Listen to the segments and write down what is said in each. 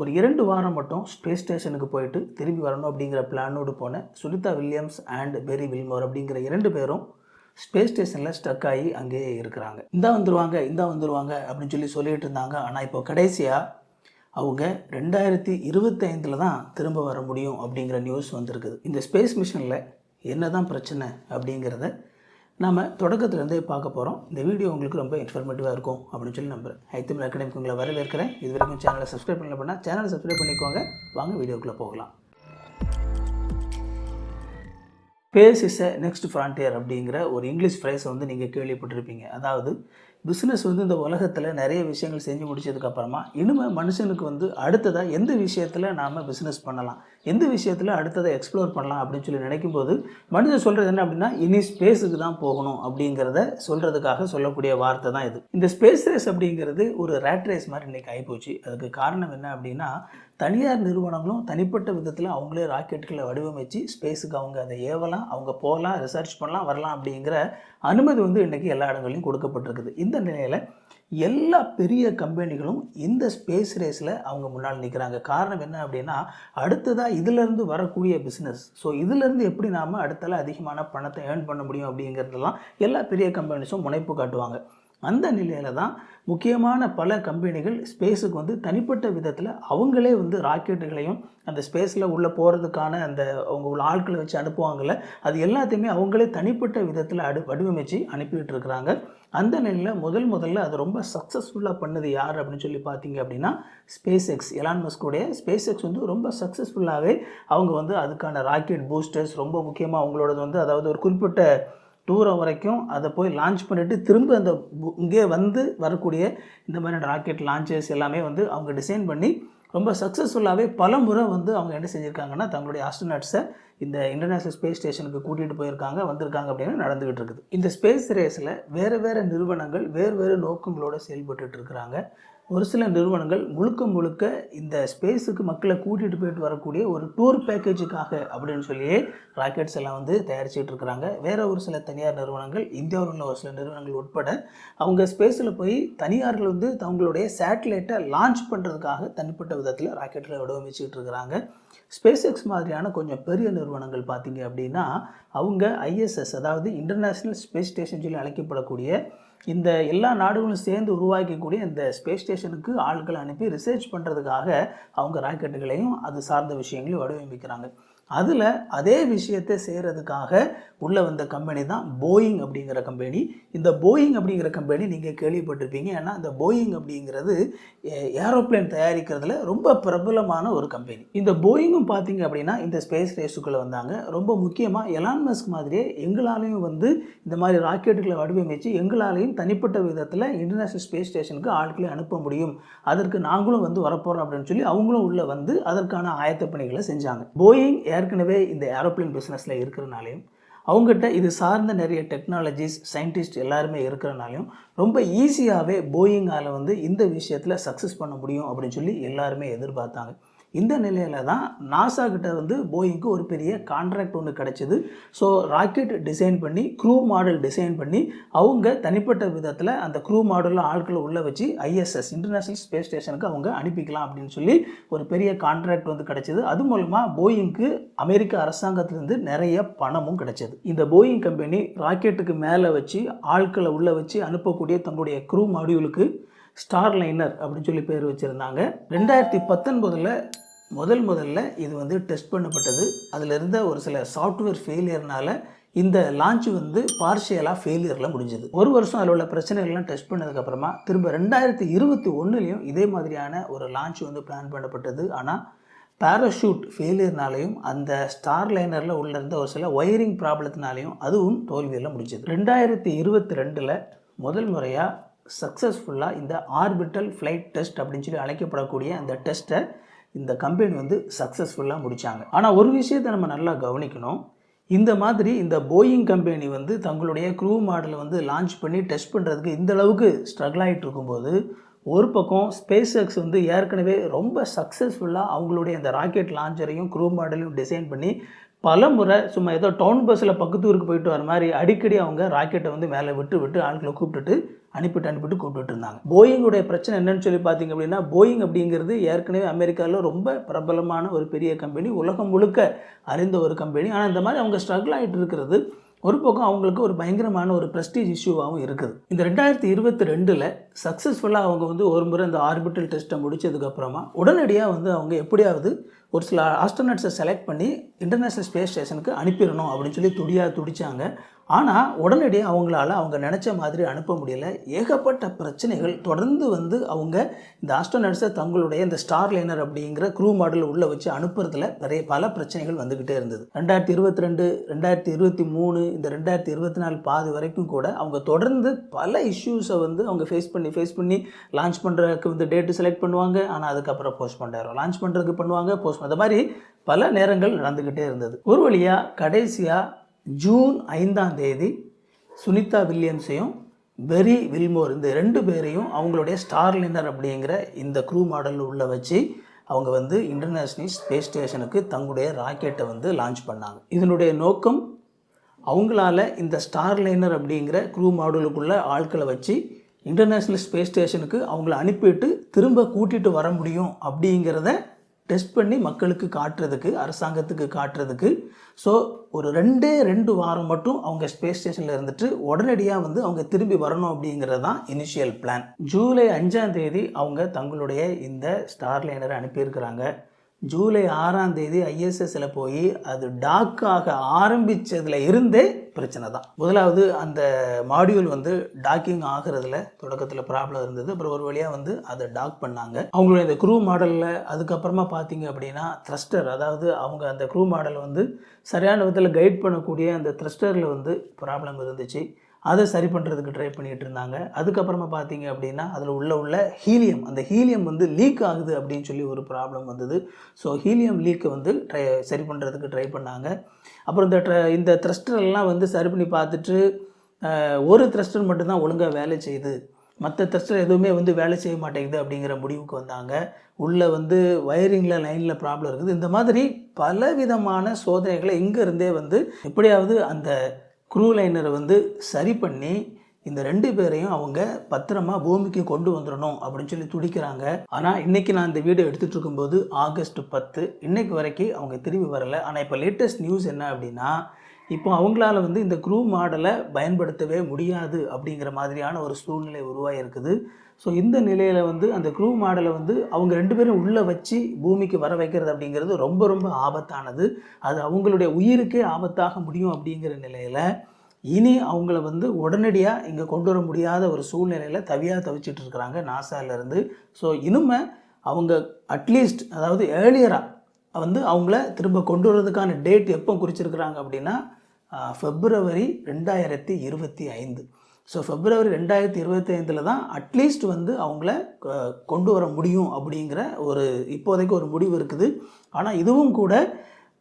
ஒரு இரண்டு வாரம் மட்டும் ஸ்பேஸ் ஸ்டேஷனுக்கு போயிட்டு திரும்பி வரணும் அப்படிங்கிற பிளானோடு போனேன். Sunita Williams and Barry Wilmore அப்படிங்கிற இரண்டு பேரும் ஸ்பேஸ் ஸ்டேஷனில் ஸ்டக் ஆகி அங்கேயே இருக்கிறாங்க. இந்தா வந்துருவாங்க இந்தா வந்துருவாங்க அப்படின்னு சொல்லி சொல்லிகிட்டு இருந்தாங்க. ஆனால் இப்போ கடைசியாக அவங்க ரெண்டாயிரத்தி இருபத்தைந்தில் தான் திரும்ப வர முடியும் அப்படிங்கிற நியூஸ் வந்திருக்குது. இந்த ஸ்பேஸ் மிஷனில் என்ன தான் பிரச்சனை அப்படிங்கிறத நம்ம தொடக்கத்துலேருந்தே பார்க்க போகிறோம் இந்த வீடியோ உங்களுக்கு ரொம்ப இன்ஃபர்மேட்டிவாக இருக்கும் அப்படின்னு சொல்லி நம்புகிறேன் ஹைத்தமிழ் அகாடமிக்கு உங்களை வரவேற்கிறேன். இது வரைக்கும் சேனலை சப்ஸ்கிரைப் பண்ணல பண்ணால் சேனலை சப்ஸ்கிரைப் பண்ணிக்கோங்க. வாங்க வீடியோக்குள்ளே போகலாம். Space is a next frontier அப்படிங்கிற ஒரு இங்கிலீஷ் ஃப்ரேஸை வந்து நீங்கள் கேள்விப்பட்டிருப்பீங்க. அதாவது பிஸ்னஸ் வந்து இந்த உலகத்தில் நிறைய விஷயங்கள் செஞ்சு முடிச்சதுக்கப்புறமா இனிமேல் மனுஷனுக்கு வந்து அடுத்ததாக எந்த விஷயத்தில் நாம் பிஸ்னஸ் பண்ணலாம்? எந்த விஷயத்தில் அடுத்ததை எக்ஸ்ப்ளோர் பண்ணலாம் அப்படின்னு சொல்லி நினைக்கும் போது மனிதன் சொல்கிறது என்ன அப்படின்னா இனி ஸ்பேஸுக்கு தான் போகணும் அப்படிங்கிறத சொல்கிறதுக்காக சொல்லக்கூடிய வார்த்தை தான் இது. இந்த ஸ்பேஸ் ரேஸ் அப்படிங்கிறது ஒரு ரேட் ரேஸ் மாதிரி இன்றைக்கி ஆகிப்போச்சு அதுக்கு காரணம் என்ன அப்படின்னா தனியார் நிறுவனங்களும் தனிப்பட்ட விதத்தில் அவங்களே ராக்கெட்டுகளை வடிவமைச்சு ஸ்பேஸுக்கு அவங்க அதை ஏவலாம் அவங்க போகலாம் ரிசர்ச் பண்ணலாம் வரலாம் அப்படிங்கிற அனுமதி வந்து இன்றைக்கி எல்லா இடங்களையும் கொடுக்கப்பட்டிருக்குது. இந்த நிலையில் எல்லா பெரிய கம்பெனிகளும் இந்த ஸ்பேஸ் ரேஸில் அவங்க முன்னால் நிற்கிறாங்க காரணம் என்ன அப்படின்னா அடுத்ததாக இதிலேருந்து வரக்கூடிய பிஸ்னஸ் ஸோ இதிலேருந்து எப்படி நாம் அடுத்தால அதிகமான பணத்தை ஏர்ன் பண்ண முடியும் அப்படிங்கிறதெல்லாம் எல்லா பெரிய கம்பெனிஸும் முனைப்பு காட்டுவாங்க. அந்த நிலையில் தான் முக்கியமான பல கம்பெனிகள் ஸ்பேஸுக்கு வந்து தனிப்பட்ட விதத்தில் அவங்களே வந்து ராக்கெட்டுகளையும் அந்த ஸ்பேஸில் உள்ளே போகிறதுக்கான அந்த அவங்க உள்ள ஆட்களை வச்சு அனுப்புவாங்கள்ல அது எல்லாத்தையுமே அவங்களே தனிப்பட்ட விதத்தில் அடு வடிவமைச்சு அனுப்பிட்டு இருக்கிறாங்க. அந்த நிலையில் முதல் முதல்ல அது ரொம்ப சக்ஸஸ்ஃபுல்லாக பண்ணது யார் அப்படின்னு சொல்லி பார்த்தீங்க அப்படின்னா ஸ்பேஸ் எக்ஸ் எலான் மஸ்கோடைய ஸ்பேஸ் எக்ஸ் வந்து ரொம்ப சக்ஸஸ்ஃபுல்லாகவே அவங்க வந்து அதுக்கான ராக்கெட் பூஸ்டர்ஸ் ரொம்ப முக்கியமாக அவங்களோடது வந்து அதாவது ஒரு குறிப்பிட்ட தூரம் வரைக்கும் அதை போய் லான்ச் பண்ணிவிட்டு திரும்ப அந்த இங்கே வந்து வரக்கூடிய இந்த மாதிரியான ராக்கெட் லான்ச்சஸ் எல்லாமே வந்து அவங்க டிசைன் பண்ணி ரொம்ப சக்ஸஸ்ஃபுல்லாகவே பல முறை வந்து அவங்க என்ன செஞ்சுருக்காங்கன்னா தங்களுடைய ஆஸ்ட்ரோநாட்ஸை இந்த இன்டர்நேஷ்னல் ஸ்பேஸ் ஸ்டேஷனுக்கு கூட்டிகிட்டு போயிருக்காங்க வந்திருக்காங்க அப்படின்னு நடந்துகிட்டு இருக்குது. இந்த ஸ்பேஸ் ரேஸில் வேறு வேறு நிறுவனங்கள் வேறு வேறு நோக்கங்களோடு செயல்பட்டுட்டு இருக்கிறாங்க. ஒரு சில நிறுவனங்கள் முழுக்க முழுக்க இந்த ஸ்பேஸுக்கு மக்களை கூட்டிகிட்டு போயிட்டு வரக்கூடிய ஒரு டூர் பேக்கேஜுக்காக அப்படின்னு சொல்லியே ராக்கெட்ஸ் எல்லாம் வந்து தயாரிச்சிட்டு இருக்கிறாங்க. வேற ஒரு சில தனியார் நிறுவனங்கள் இந்தியாவில் உள்ள ஒரு சில நிறுவனங்கள் உட்பட அவங்க ஸ்பேஸில் போய் தனியார்கள் வந்து தங்களுடைய சேட்டலைட்டை லான்ச் பண்ணுறதுக்காக தனிப்பட்ட விதத்தில் ராக்கெட்டில் வடிவமைச்சிட்டு இருக்கிறாங்க. ஸ்பேஸ் எக்ஸ் மாதிரியான கொஞ்சம் பெரிய நிறுவனங்கள் பார்த்தீங்க அப்படின்னா அவங்க ஐஎஸ்எஸ் அதாவது இன்டர்நேஷ்னல் ஸ்பேஸ் ஸ்டேஷன் சொல்லி அழைக்கப்படக்கூடிய இந்த எல்லா நாடுகளும் சேர்ந்து உருவாக்கக்கூடிய இந்த ஸ்பேஸ் ஸ்டேஷனுக்கு ஆட்களை அனுப்பி ரிசர்ச் பண்ணுறதுக்காக அவங்க ராக்கெட்டுகளையும் அது சார்ந்த விஷயங்களையும் வடிவமைக்கிறாங்க. அதில் அதே விஷயத்தை செய்கிறதுக்காக உள்ளே வந்த கம்பெனி தான் போயிங் அப்படிங்கிற கம்பெனி இந்த போயிங் அப்படிங்கிற கம்பெனி நீங்கள் கேள்விப்பட்டிருப்பீங்க. ஏன்னா இந்த போயிங் அப்படிங்கிறது ஏரோப்ளேன் தயாரிக்கிறதுல ரொம்ப பிரபலமான ஒரு கம்பெனி இந்த போயிங்கும் பார்த்தீங்க அப்படின்னா இந்த ஸ்பேஸ் ரேஸுக்குள்ளே வந்தாங்க. ரொம்ப முக்கியமாக எலான் மஸ்க் மாதிரியே எங்களாலையும் வந்து இந்த மாதிரி ராக்கெட்டுகளை வடிவமைச்சு எங்களாலையும் தனிப்பட்ட விதத்தில் இன்டர்நேஷ்னல் ஸ்பேஸ் ஸ்டேஷனுக்கு ஆட்களை அனுப்ப முடியும். அதற்கு நாங்களும் வந்து வரப்போகிறோம் அப்படின்னு சொல்லி அவங்களும் உள்ளே வந்து அதற்கான ஆயத்த பணிகளை செஞ்சாங்க. போயிங் ஏற்கனவே இந்த ஏரோப்ளேன் பிஸ்னஸில் இருக்கிறனாலையும் அவங்ககிட்ட இது சார்ந்த நிறைய டெக்னாலஜிஸ் சயின்டிஸ்ட் எல்லாருமே இருக்கிறனாலையும் ரொம்ப ஈஸியாகவே போயிங்கால் வந்து இந்த விஷயத்தில் சக்ஸஸ் பண்ண முடியும் அப்படின்னு சொல்லி எல்லாருமே எதிர்பார்த்தாங்க. இந்த நிலையில தான் நாசா கிட்ட வந்து போயிங்க்கு ஒரு பெரிய கான்ட்ராக்ட் ஒன்று கிடச்சிது. ஸோ ராக்கெட் டிசைன் பண்ணி க்ரூ மாடல் டிசைன் பண்ணி அவங்க தனிப்பட்ட விதத்தில் அந்த க்ரூ மாடலில் ஆட்களை உள்ளே வச்சு ஐஎஸ்எஸ் இன்டர்நேஷ்னல் ஸ்பேஸ் ஸ்டேஷனுக்கு அவங்க அனுப்பிக்கலாம் அப்படின்னு சொல்லி ஒரு பெரிய கான்ட்ராக்ட் வந்து கிடச்சிது. அது மூலமாக போயிங்க்கு அமெரிக்க அரசாங்கத்திலேருந்து நிறைய பணமும் கிடச்சிது. இந்த போயிங் கம்பெனி ராக்கெட்டுக்கு மேலே வச்சு ஆட்களை உள்ளே வச்சு அனுப்பக்கூடிய தங்களுடைய க்ரூ மாடியூலுக்கு ஸ்டார் லைனர் அப்படின்னு சொல்லி பேர் வச்சுருந்தாங்க. ரெண்டாயிரத்தி பத்தொன்பதில் முதல் முதல்ல இது வந்து டெஸ்ட் பண்ணப்பட்டது. அதில் இருந்த ஒரு சில சாஃப்ட்வேர் ஃபெயிலியர்னால இந்த லான்ச் வந்து பார்ஷியலாக ஃபெயிலியரில் முடிஞ்சது. ஒரு வருஷம் அதில் உள்ள பிரச்சனைகள்லாம் டெஸ்ட் பண்ணதுக்கப்புறமா திரும்ப ரெண்டாயிரத்தி இருபத்தி ஒன்றுலேயும் இதே மாதிரியான ஒரு லான்ச் வந்து பிளான் பண்ணப்பட்டது. ஆனால் பேராஷூட் ஃபெயிலியர்னாலையும் அந்த ஸ்டார் லைனரில் உள்ள இருந்த ஒரு சில ஒயரிங் ப்ராப்ளத்தினாலையும் அதுவும் தோல்வியில் முடிஞ்சது. ரெண்டாயிரத்தி இருபத்தி ரெண்டில் முதல் முறையாக சக்ஸஸ்ஃபுல்லாக இந்த ஆர்பிட்டல் ஃப்ளைட் டெஸ்ட் அப்படின்னு சொல்லி அழைக்கப்படக்கூடிய அந்த டெஸ்ட்டை இந்த கம்பெனி வந்து சக்ஸஸ்ஃபுல்லாக முடித்தாங்க ஆனால் ஒரு விஷயத்தை நம்ம நல்லா கவனிக்கணும். இந்த மாதிரி இந்த போயிங் கம்பெனி வந்து தங்களுடைய க்ரூ மாடலை வந்து லான்ச் பண்ணி டெஸ்ட் பண்ணுறதுக்கு இந்த அளவுக்கு ஸ்ட்ரகிள் ஆகிட்டு இருக்கும்போது ஒரு பக்கம் ஸ்பேஸ் எக்ஸ் வந்து ஏற்கனவே ரொம்ப சக்ஸஸ்ஃபுல்லாக அவங்களுடைய அந்த ராக்கெட் லான்ச்சரையும் க்ரூ மாடலையும் டிசைன் பண்ணி பல முறை சும்மா ஏதோ டவுன் பஸ்ஸில் பக்கத்து ஊருக்கு போயிட்டு வர மாதிரி அடிக்கடி அவங்க ராக்கெட்டை வந்து மேலே விட்டு விட்டு ஆட்களை கூப்பிட்டுட்டு அனுப்பிட்டு அனுப்பிட்டு கூப்பிட்டு இருந்தாங்க. போயிங்குடைய பிரச்சனை என்னன்னு சொல்லி பார்த்தீங்க அப்படின்னா போயிங் அப்படிங்கிறது ஏற்கனவே அமெரிக்காவில் ரொம்ப பிரபலமான ஒரு பெரிய கம்பெனி உலகம் முழுக்க அறிந்த ஒரு கம்பெனி ஆனால் இந்த மாதிரி அவங்க ஸ்ட்ரகிள் ஆகிட்டு இருக்கிறது ஒரு பக்கம் அவங்களுக்கு ஒரு பயங்கரமான ஒரு ப்ரெஸ்டீஜ் இஷ்யூவாகவும் இருக்குது. இந்த ரெண்டாயிரத்தி இருபத்தி ரெண்டில் சக்ஸஸ்ஃபுல்லாக அவங்க வந்து ஒரு முறை இந்த ஆர்பிட்டல் டெஸ்ட்டை முடித்ததுக்கப்புறமா உடனடியாக வந்து அவங்க எப்படியாவது ஒரு சில ஆஸ்ட்ரோனட்ஸை செலக்ட் பண்ணி இன்டர்நேஷ்னல் ஸ்பேஸ் ஸ்டேஷனுக்கு அனுப்பிடணும் அப்படின்னு சொல்லி துடியாக துடிச்சாங்க. ஆனால் உடனடியாக அவங்களால அவங்க நினச்ச மாதிரி அனுப்ப முடியல. ஏகப்பட்ட பிரச்சனைகள் தொடர்ந்து வந்து அவங்க இந்த ஆஸ்ட்ரோனட்ஸை தங்களுடைய இந்த ஸ்டார் லைனர் அப்படிங்கிற க்ரூ மாடல் உள்ளே வச்சு அனுப்புறதுல நிறைய பல பிரச்சனைகள் வந்துக்கிட்டே இருந்தது. ரெண்டாயிரத்தி இருபத்தி ரெண்டு ரெண்டாயிரத்தி இருபத்தி மூணு இந்த ரெண்டாயிரத்தி இருபத்தி நாலு பாதி வரைக்கும் கூட அவங்க தொடர்ந்து பல இஷ்யூஸை வந்து அவங்க ஃபேஸ் பண்ணி ஃபேஸ் பண்ணி லான்ச் பண்ணுறதுக்கு வந்து டேட்டு செலக்ட் பண்ணுவாங்க. ஆனால் அதுக்கப்புறம் போஸ்ட் பண்ணுறாரு லான்ச் பண்ணுறதுக்கு பண்ணுவாங்க போஸ்ட் அந்த மாதிரி பல நேரங்கள் நடந்துக்கிட்டே இருந்தது. ஒரு வழியாக கடைசியாக ஜூன் ஐந்தாம் தேதி சுனிதா வில்லியம்ஸையும் பெரி வில்மோர் இந்த ரெண்டு பேரையும் அவங்களுடைய ஸ்டார்லினர் அப்படிங்கிற இந்த க்ரூ மாடல் உள்ள வச்சு அவங்க வந்து இன்டர்நேஷ்னல் ஸ்பேஸ் ஸ்டேஷனுக்கு தங்களுடைய ராக்கெட்டை வந்து லான்ச் பண்ணாங்க. இதனுடைய நோக்கம் அவங்களால இந்த ஸ்டார்லைனர் அப்படிங்கிற க்ரூ மாடலுக்குள்ள ஆட்களை வச்சு இன்டர்நேஷ்னல் ஸ்பேஸ் ஸ்டேஷனுக்கு அவங்கள அனுப்பிட்டு திரும்ப கூட்டிகிட்டு வர முடியும் அப்படிங்கிறத டெஸ்ட் பண்ணி மக்களுக்கு காட்டுறதுக்கு அரசாங்கத்துக்கு காட்டுறதுக்கு. ஸோ ஒரு ரெண்டே ரெண்டு வாரம் மட்டும் அவங்க ஸ்பேஸ் ஸ்டேஷனில் இருந்துட்டு உடனடியாக வந்து அவங்க திரும்பி வரணும் அப்படிங்கிறது தான் இனிஷியல் பிளான் ஜூலை அஞ்சாம் தேதி அவங்க தங்களுடைய இந்த ஸ்டார் லைனரை அனுப்பியிருக்கிறாங்க. ஜூலை ஆறாம் தேதி ஐஎஸ்எஸ்ல போய் அது டாக்காக ஆரம்பித்ததில் இருந்தே பிரச்சனை தான் முதலாவது அந்த மாடியூல் வந்து டாக்கிங் ஆகிறதுல தொடக்கத்தில் ப்ராப்ளம் இருந்தது. அப்புறம் ஒரு வழியாக வந்து அதை டாக் பண்ணாங்க. அவங்களுடைய இந்த க்ரூ மாடலில் அதுக்கப்புறமா பார்த்தீங்க அப்படின்னா த்ரஸ்டர் அதாவது அவங்க அந்த க்ரூ மாடலை வந்து சரியான விதத்தில் கைட் பண்ணக்கூடிய அந்த த்ரஸ்டரில் வந்து ப்ராப்ளம் இருந்துச்சு. அதை சரி பண்ணுறதுக்கு ட்ரை பண்ணிகிட்டு இருந்தாங்க. அதுக்கப்புறமா பார்த்தீங்க அப்படின்னா அதில் உள்ள உள்ள ஹீலியம் அந்த ஹீலியம் வந்து லீக் ஆகுது அப்படின்னு சொல்லி ஒரு ப்ராப்ளம் வந்தது. ஸோ ஹீலியம் லீக்கை வந்து ட்ரை சரி பண்ணுறதுக்கு ட்ரை பண்ணாங்க. அப்புறம் இந்த ட்ர இந்த த்ரஸ்டர்லாம் வந்து சரி பண்ணி பார்த்துட்டு ஒரு த்ரஸ்டர் மட்டும்தான் ஒழுங்காக வேலை செய்யுது. மற்ற த்ரஸ்டர் எதுவுமே வந்து வேலை செய்ய மாட்டேங்குது அப்படிங்கிற முடிவுக்கு வந்தாங்க. உள்ளே வந்து வயரிங்கில் லைனில் ப்ராப்ளம் இருக்குது. இந்த மாதிரி பல விதமான சோதனைகளை இங்கே இருந்தே வந்து எப்படியாவது அந்த க்ரூ லைனரை வந்து சரி பண்ணி இந்த ரெண்டு பேரையும் அவங்க பத்திரமா பூமிக்கு கொண்டு வந்துடணும் அப்படின்னு சொல்லி துடிக்கிறாங்க. ஆனால் இன்னைக்கு நான் இந்த வீடியோ எடுத்துட்டு இருக்கும்போது ஆகஸ்ட் பத்து. இன்னைக்கு வரைக்கும் அவங்க திரும்பி வரல. ஆனால் இப்போ லேட்டஸ்ட் நியூஸ் என்ன அப்படின்னா இப்போ அவங்களால வந்து இந்த க்ரூ மாடலை பயன்படுத்தவே முடியாது அப்படிங்கிற மாதிரியான ஒரு சூழ்நிலை உருவாகிருக்குது ஸோ இந்த நிலையில் வந்து அந்த க்ரூ மாடலை வந்து அவங்க ரெண்டு பேரும் உள்ளே வச்சு பூமிக்கு வர வைக்கிறது அப்படிங்கிறது ரொம்ப ரொம்ப ஆபத்தானது. அது அவங்களுடைய உயிருக்கே ஆபத்தாக முடியும் அப்படிங்கிற நிலையில் இனி அவங்கள வந்து உடனடியாக இங்கே கொண்டு வர முடியாத ஒரு சூழ்நிலையில் தவியாக தவிச்சிட்டு இருக்கிறாங்க நாசாலேருந்து ஸோ இனிமே அவங்க அட்லீஸ்ட் அதாவது ஏர்லியராக வந்து அவங்கள திரும்ப கொண்டு வரதுக்கான டேட் எப்போ குறிச்சிருக்கிறாங்க அப்படின்னா ஃபெப்ரவரி ரெண்டாயிரத்தி இருபத்தி ஐந்து. ஸோ பிப்ரவரி ரெண்டாயிரத்தி இருபத்தைந்தில் தான் அட்லீஸ்ட் வந்து அவங்கள கொண்டு வர முடியும் அப்படிங்கிற ஒரு இப்போதைக்கு ஒரு முடிவு இருக்குது. ஆனால் இதுவும் கூட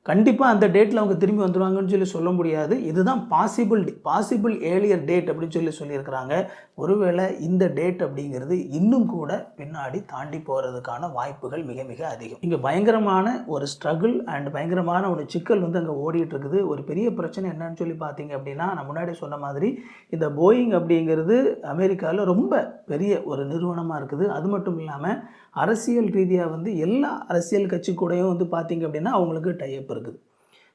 கண்டிப்பாக அந்த டேட்டில் அவங்க திரும்பி வந்துடுவாங்கன்னு சொல்லி சொல்ல முடியாது. இதுதான் பாசிபிள் பாசிபிள் ஏலியர் டேட் அப்படின்னு சொல்லி சொல்லியிருக்கிறாங்க. ஒருவேளை இந்த டேட் அப்படிங்கிறது இன்னும் கூட பின்னாடி தாண்டி போகிறதுக்கான வாய்ப்புகள் மிக மிக அதிகம். இங்கே பயங்கரமான ஒரு ஸ்ட்ரகிள் அண்ட் பயங்கரமான ஒரு சிக்கல் வந்து அங்கே ஓடிட்டுருக்குது. ஒரு பெரிய பிரச்சனை என்னன்னு சொல்லி பார்த்தீங்க அப்படின்னா நான் முன்னாடி சொன்ன மாதிரி இந்த போயிங் அப்படிங்கிறது அமெரிக்காவில் ரொம்ப பெரிய ஒரு நிறுவனமாக இருக்குது. அது மட்டும் இல்லாமல் அரசியல் ரீதியாக வந்து எல்லா அரசியல் கட்சி கூடயும் வந்து பார்த்தீங்க அப்படின்னா அவங்களுக்கு டைப் இருக்குது.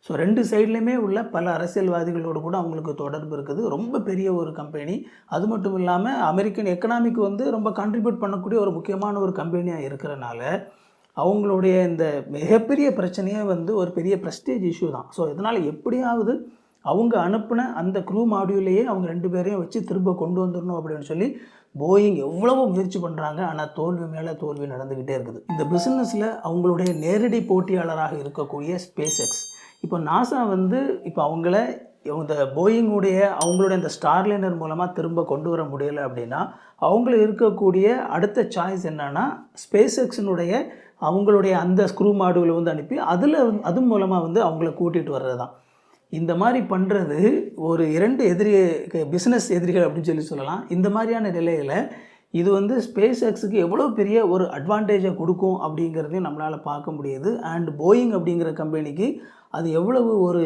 ஸோ ரெண்டு சைட்லேயுமே உள்ள பல அரசியல்வாதிகளோடு கூட அவங்களுக்கு தொடர்பு இருக்குது. ரொம்ப பெரிய ஒரு கம்பெனி அது மட்டும் இல்லாமல் அமெரிக்கன் எக்கனாமிக் வந்து ரொம்ப கான்ட்ரிபியூட் பண்ணக்கூடிய ஒரு முக்கியமான ஒரு கம்பெனியாக இருக்கிறனால அவங்களுடைய இந்த மிகப்பெரிய பிரச்சனையே வந்து ஒரு பெரிய ப்ரெஸ்டேஜ் இஷ்யூ தான். ஸோ இதனால் எப்படியாவது அவங்க அனுப்பின அந்த க்ரூ மாடியூலையே அவங்க ரெண்டு பேரையும் வச்சு திரும்ப கொண்டு வந்துடணும் அப்படின்னு சொல்லி போயிங் எவ்வளவோ முயற்சி பண்ணுறாங்க ஆனால் தோல்வி மேலே தோல்வி நடந்துக்கிட்டே இருக்குது. இந்த பிஸ்னஸில் அவங்களுடைய நேரடி போட்டியாளராக இருக்கக்கூடிய ஸ்பேஸ் எக்ஸ் இப்போ நாசா வந்து இப்போ அவங்கள இந்த போயிங்குடைய அவங்களுடைய இந்த ஸ்டார்லைனர் மூலமாக திரும்ப கொண்டு வர முடியலை அப்படின்னா அவங்கள இருக்கக்கூடிய அடுத்த சாய்ஸ் என்னென்னா ஸ்பேஸ் எக்ஸினுடைய அவங்களுடைய அந்த ஸ்க்ரூ மாடுகளை வந்து அனுப்பி அதில் அது மூலமாக வந்து அவங்கள கூட்டிகிட்டு வர்றது தான் இந்த மாதிரி பண்ணுறது ஒரு இரண்டு எதிரி பிஸ்னஸ் எதிரிகள் அப்படின்னு சொல்லி சொல்லலாம். இந்த மாதிரியான நிலையில் இது வந்து ஸ்பேஸ் எக்ஸுக்கு எவ்வளோ பெரிய ஒரு அட்வான்டேஜை கொடுக்கும் அப்படிங்கிறதையும் நம்மளால் பார்க்க முடியுது. அண்ட் போயிங் அப்படிங்கிற கம்பெனிக்கு அது எவ்வளவு ஒரு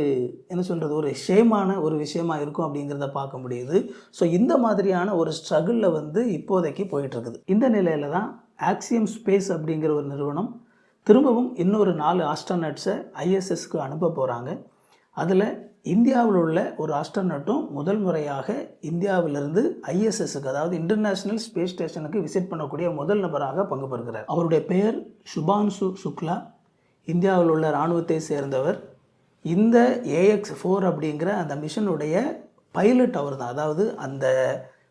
என்ன சொல்கிறது ஒரு ஷேமான ஒரு விஷயமாக இருக்கும் அப்படிங்கிறத பார்க்க முடியுது. ஸோ இந்த மாதிரியான ஒரு ஸ்ட்ரகிளில் வந்து இப்போதைக்கு போயிட்டுருக்குது. இந்த நிலையில் தான் ஆக்சியம் ஸ்பேஸ் அப்படிங்கிற ஒரு நிறுவனம் திரும்பவும் இன்னொரு நாலு ஆஸ்ட்ரானட்ஸை ஐஎஸ்எஸ்க்கு அனுப்ப போகிறாங்க அதில் இந்தியாவில் உள்ள ஒரு ஆஸ்ட்ரானட்டும் முதல் முறையாக இந்தியாவிலிருந்து ஐஎஸ்எஸ்க்கு அதாவது இன்டர்நேஷ்னல் ஸ்பேஸ் ஸ்டேஷனுக்கு விசிட் பண்ணக்கூடிய முதல் நபராக பங்கு பெறுகிறார். அவருடைய பெயர் சுபான்சு சுக்லா. இந்தியாவில் உள்ள இராணுவத்தை சேர்ந்தவர். இந்த ஏஎக்ஸ் ஃபோர் அப்படிங்கிற அந்த மிஷனுடைய பைலட் அவர் தான் அதாவது அந்த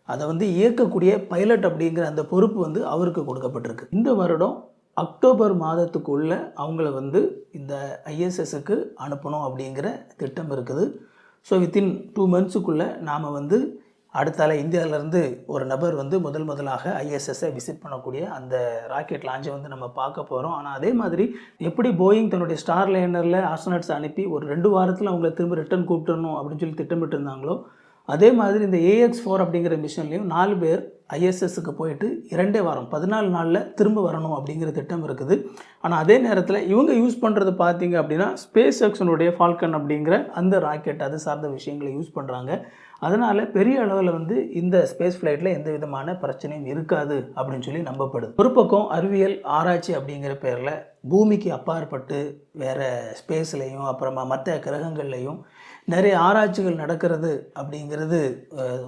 அதை வந்து இயக்கக்கூடிய பைலட் அப்படிங்கிற அந்த பொறுப்பு வந்து அவருக்கு கொடுக்கப்பட்டிருக்கு. இந்த வருடம் அக்டோபர் மாதத்துக்குள்ள அவங்கள வந்து இந்த ஐஎஸ்எஸ்க்கு அனுப்பணும் அப்படிங்கிற திட்டம் இருக்குது. ஸோ வித்தின் டூ மந்த்ஸுக்குள்ளே நாம் வந்து அடுத்தால இந்தியாவிலேருந்து ஒரு நபர் வந்து முதல் முதலாக ஐஎஸ்எஸ்ஸை விசிட் பண்ணக்கூடிய அந்த ராக்கெட் லான்ச்சை வந்து நம்ம பார்க்க போகிறோம் ஆனால் அதே மாதிரி எப்படி போயிங் தன்னுடைய ஸ்டார் லைனரில் ஆஸ்ட்ரனட்ஸ் அனுப்பி ஒரு ரெண்டு வாரத்தில் அவங்கள திரும்ப ரிட்டர்ன் கூப்பிட்டுறணும் அப்படின்னு சொல்லி திட்டமிட்டு இருந்தாங்களோ அதே மாதிரி இந்த ஏஎக்ஸ் ஃபோர் அப்படிங்கிற மிஷன்லேயும் நாலு பேர் ஐஎஸ்எஸ்க்கு போயிட்டு இரண்டே வாரம் பதினாலு நாளில் திரும்ப வரணும் அப்படிங்கிற திட்டம் இருக்குது. ஆனால் அதே நேரத்தில் இவங்க யூஸ் பண்ணுறது பார்த்தீங்க அப்படின்னா ஸ்பேஸ் எக்ஸனுடைய ஃபால்கன் அப்படிங்கிற அந்த ராக்கெட் அது சார்ந்த விஷயங்களை யூஸ் பண்ணுறாங்க அதனால் பெரிய அளவில் வந்து இந்த ஸ்பேஸ் ஃப்ளைட்டில் எந்த விதமான பிரச்சனையும் இருக்காது அப்படின்னு சொல்லி நம்பப்படுது. ஒரு பக்கம் அறிவியல் ஆராய்ச்சி அப்படிங்கிற பேரில் பூமிக்கு அப்பாற்பட்டு வேறு ஸ்பேஸ்லேயும் அப்புறமா மற்ற கிரகங்கள்லையும் நிறைய ஆராய்ச்சிகள் நடக்கிறது அப்படிங்கிறது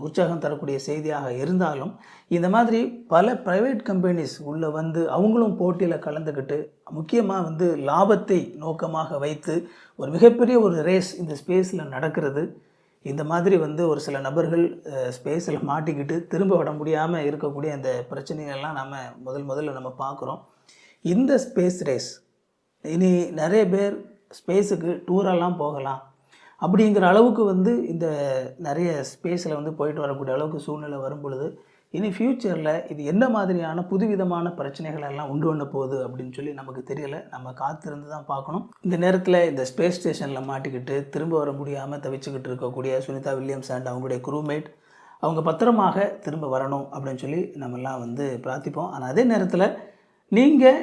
உற்சாகம் தரக்கூடிய செய்தியாக இருந்தாலும் இந்த மாதிரி பல ப்ரைவேட் கம்பெனிஸ் உள்ளே வந்து அவங்களும் போட்டியில் கலந்துக்கிட்டு முக்கியமாக வந்து லாபத்தை நோக்கமாக வைத்து ஒரு மிகப்பெரிய ஒரு ரேஸ் இந்த ஸ்பேஸில் நடக்கிறது. இந்த மாதிரி வந்து ஒரு சில நபர்கள் ஸ்பேஸில் மாட்டிக்கிட்டு திரும்ப விட முடியாமல் இருக்கக்கூடிய அந்த பிரச்சனைகள்லாம் நம்ம முதல் முதல்ல நம்ம பார்க்குறோம். இந்த ஸ்பேஸ் ரேஸ் இனி நிறைய பேர் ஸ்பேஸுக்கு டூரெல்லாம் போகலாம். அப்படிங்கிற அளவுக்கு வந்து இந்த நிறைய ஸ்பேஸில் வந்து போயிட்டு வரக்கூடிய அளவுக்கு சூழ்நிலை வரும் பொழுது இனி ஃப்யூச்சரில் இது என்ன மாதிரியான புதுவிதமான பிரச்சனைகள் எல்லாம் உண்டு பண்ண போகுது அப்படின்னு சொல்லி நமக்கு தெரியலை. நம்ம காத்திருந்து தான் பார்க்கணும். இந்த நேரத்தில் இந்த ஸ்பேஸ் ஸ்டேஷனில் மாட்டிக்கிட்டு திரும்ப வர முடியாமல் தவிச்சுக்கிட்டு இருக்கக்கூடிய சுனிதா வில்லியம்ஸ் அண்ட் அவங்களுடைய குரூமேட் அவங்க பத்திரமாக திரும்ப வரணும் அப்படின்னு சொல்லி நம்மெல்லாம் வந்து பிரார்த்திப்போம். ஆனால் அதே நேரத்தில் நீங்கள்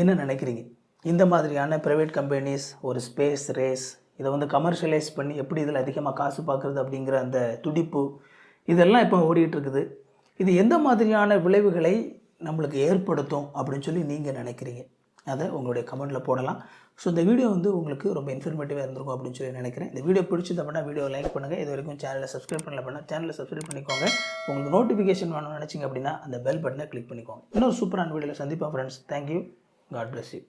என்ன நினைக்கிறீங்க? இந்த மாதிரியான ப்ரைவேட் கம்பெனிஸ் ஒரு ஸ்பேஸ் ரேஸ் இதை வந்து கமர்ஷியலைஸ் பண்ணி எப்படி இதில் அதிகமாக காசு பார்க்குறது அப்படிங்கிற அந்த துடிப்பு இதெல்லாம் இப்போ ஓடிட்டு இருக்குது இது எந்த மாதிரியான விளைவுகளை நம்மளுக்கு ஏற்படுத்தும் அப்படின்னு சொல்லி நீங்கள் நினைக்கிறீங்க? அதை உங்களுடைய கமெண்ட்டில் போடலாம். ஸோ இந்த வீடியோ வந்து உங்களுக்கு ரொம்ப இன்ஃபர்மேட்டிவாக இருந்திருக்கும் அப்படின்னு சொல்லி நினைக்கிறேன். இந்த வீடியோ பிடிச்சது அப்படின்னா வீடியோ லைக் பண்ணுங்கள் இது வரைக்கும் சேனலை சப்ஸ்கிரைப் பண்ணல பண்ணால் சேனலை சப்ஸ்கிரைப் பண்ணிக்கோங்க. உங்களுக்கு நோட்டிஃபிகேஷன் வேணும்னு நினச்சிங்க அப்படின்னா அந்த பெல் பட்டனை கிளிக் பண்ணிக்கோங்க. இன்னொரு சூப்பரான வீடியோவில் சந்திப்பா friends thank you God bless you